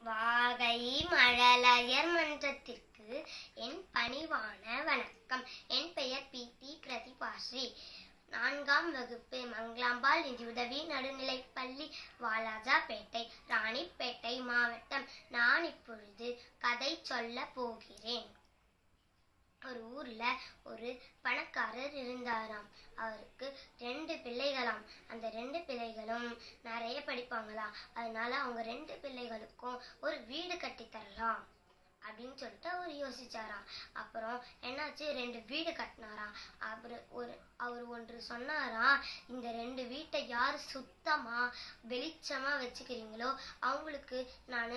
வாகை மழலையர் மன்றத்திற்கு என் பணிவான வணக்கம். என் பெயர் பி. டி. பிரதிபாஸ்ரீ. நான்காம் வகுப்பு மங்களாம்பாள் நிதியுதவி நடுநிலைப்பள்ளி வாலாஜாபேட்டை ராணிப்பேட்டை மாவட்டம். நான் இப்பொழுது கதை சொல்ல போகிறேன். ஒரு ஊர்ல ஒரு பணக்காரர் இருந்தாராம். அவருக்கு ரெண்டு பிள்ளைகளாம். அந்த ரெண்டு பிள்ளைகளும் நிறைய படிப்பாங்களா? அதனால அவங்க ரெண்டு பிள்ளைகளுக்கும் ஒரு வீடு கட்டி தரலாம் அப்படின்னு சொல்லிட்டு அவர் யோசிச்சாராம். அப்புறம் என்னாச்சு? ரெண்டு வீடு கட்டினாராம். அப்புறம் ஒரு அவர் ஒன்று சொன்னாராம் இந்த ரெண்டு வீட்டை யார் சுத்தமாக வெளிச்சமாக வச்சுக்கிறீங்களோ அவங்களுக்கு நான்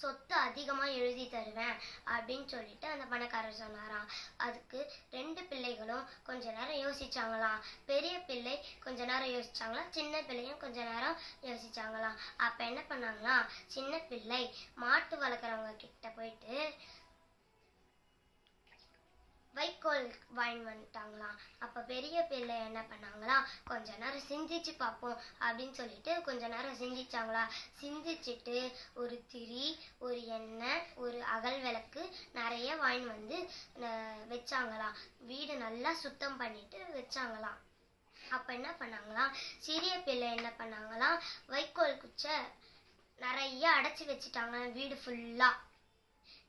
சொத்து அதிகமாக எழுதி தருவேன் அப்படின்னு சொல்லிட்டு அந்த பணக்காரர் சொன்னாராம். அதுக்கு ரெண்டு பிள்ளைகளும் கொஞ்ச நேரம் யோசிச்சாங்களாம். பெரிய பிள்ளை கொஞ்ச நேரம் யோசிச்சாங்களாம். சின்ன பிள்ளையும் கொஞ்ச நேரம் யோசிச்சாங்களாம். அப்போ என்ன பண்ணாங்களாம்? சின்ன பிள்ளை மாட்டு வளர்க்குறவங்க கிட்ட போயிட்டு வைக்கோல் வாங்கி வந்துட்டாங்களாம். அப்ப பெரிய பிள்ளை என்ன பண்ணாங்களாம் கொஞ்ச நேரம் சிந்திச்சு பார்ப்போம் அப்படின்னு சொல்லிட்டு கொஞ்ச நேரம் சிந்திச்சாங்களா? சிந்திச்சுட்டு ஒரு திரி ஒரு எண்ணெய் ஒரு அகல் விளக்கு நிறைய வாங்கி வந்து வச்சாங்களாம். வீடு நல்லா சுத்தம் பண்ணிட்டு வச்சாங்களாம். அப்ப என்ன பண்ணாங்களாம்? சிறிய பிள்ளை என்ன பண்ணாங்களாம்? வைக்கோல் குச்சை நிறைய அடைச்சி வச்சுட்டாங்க. வீடு ஃபுல்லா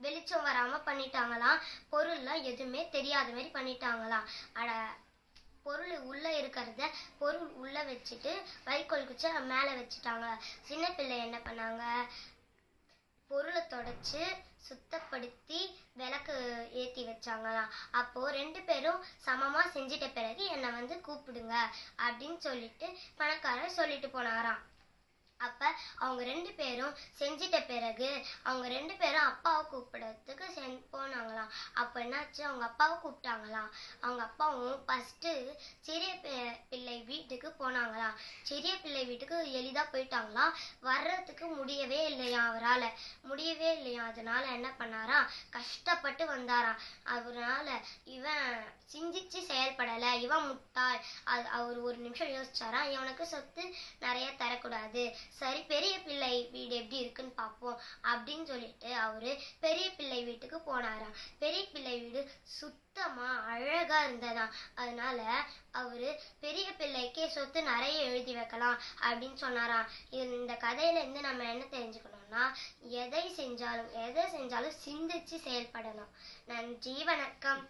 வெளிச்சம் வராம பண்ணிட்டாங்களாம். பொருள்லாம் எதுவுமே தெரியாத மாதிரி பண்ணிட்டாங்களாம். அட பொருள் உள்ள இருக்கிறத பொருள் உள்ள வச்சுட்டு வைக்கோல் குச்சி மேலே வச்சுட்டாங்க. சின்ன பிள்ளை என்ன பண்ணாங்க? பொருளை தொடச்சு சுத்தப்படுத்தி விளக்கு ஏற்றி வச்சாங்களாம். அப்போது ரெண்டு பேரும் சமமாக செஞ்சிட்ட பிறகு என்னை வந்து கூப்பிடுங்க அப்படின்னு சொல்லிட்டு பணக்காரர் சொல்லிட்டு போனாராம். அப்ப அவங்க ரெண்டு பேரும் செஞ்சிட்ட பிறகு அவங்க ரெண்டு பேரும் அப்பாவை கூப்பிடறதுக்கு சென் போனாங்களாம். அப்ப என்னாச்சு? அவங்க அப்பாவை கூப்பிட்டாங்களாம். அவங்க அப்பாவும் ஃபர்ஸ்ட் சிறிய பிள்ளை வீட்டுக்கு போனாங்களாம் சிறிய பிள்ளை வீட்டுக்கு எளிதா போயிட்டாங்களாம் வர்றதுக்கு முடியவே இல்லையா அவரால? முடியவே இல்லையா? அதனால என்ன பண்ணாராம் கஷ்டப்பட்டு வந்தாராம் அவரால இவன் சிந்திச்சு செயல்படல. இவன் முட்டாள். அது அவர் ஒரு நிமிஷம் யோசிச்சாரா? இவனுக்கு சொத்து நிறைய தரக்கூடாது. சரி பெரிய பிள்ளை வீடு எப்படி இருக்குன்னு பார்ப்போம் அப்படின்னு சொல்லிட்டு அவரு பெரிய பிள்ளை வீட்டுக்கு போனாராம் பெரிய பிள்ளை வீடு சுத்தமா அழகா இருந்ததாம் அதனால அவரு பெரிய பிள்ளைக்கே சொத்து நிறைய எழுதி வைக்கலாம் அப்படின்னு சொன்னாராம். இந்த கதையில இருந்து நம்ம என்ன தெரிஞ்சுக்கணும்னா எதை செஞ்சாலும் எதை செஞ்சாலும் சிந்திச்சு செயல்படணும். நன்றி வணக்கம்.